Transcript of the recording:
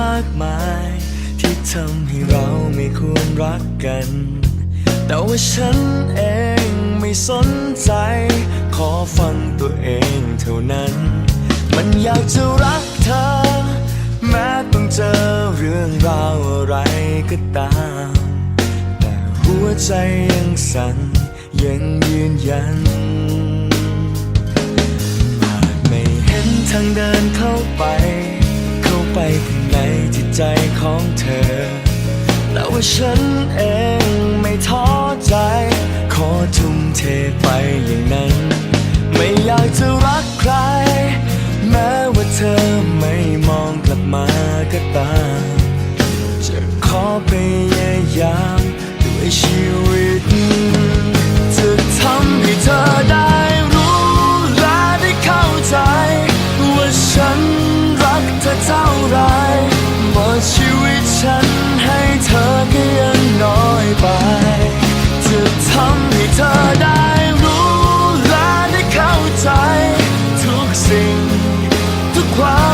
มากมายที่ทำให้เราไม่ควรรักกัน แต่ว่าฉันเองไม่สนใจ ขอฟังตัวเองเท่านั้น มันอยากจะรักเธอ ก็ตาม แต่หัวใจยังสั่นยังยืนยัน อาจไม่เห็นทางเดินเข้าไป เข้าไปข้างในจิตใจของเธอ แต่ว่าฉันเองไม่ท้อใจ ขอทุ่มเทไปอย่างนั้น ไม่อยากจะรักใคร แม้ว่าเธอไม่มองกลับมาก็ตาม จะขอพยายามด้วยชีวิตจะทำให้เธอได้รู้และได้เข้าใจ ว่าฉันรักเธอเท่าไรหมดชีวิตฉันให้เธอก็ยังน้อยไป จะทำให้เธอได้รู้และได้เข้าใจ ทุกสิ่งทุกความ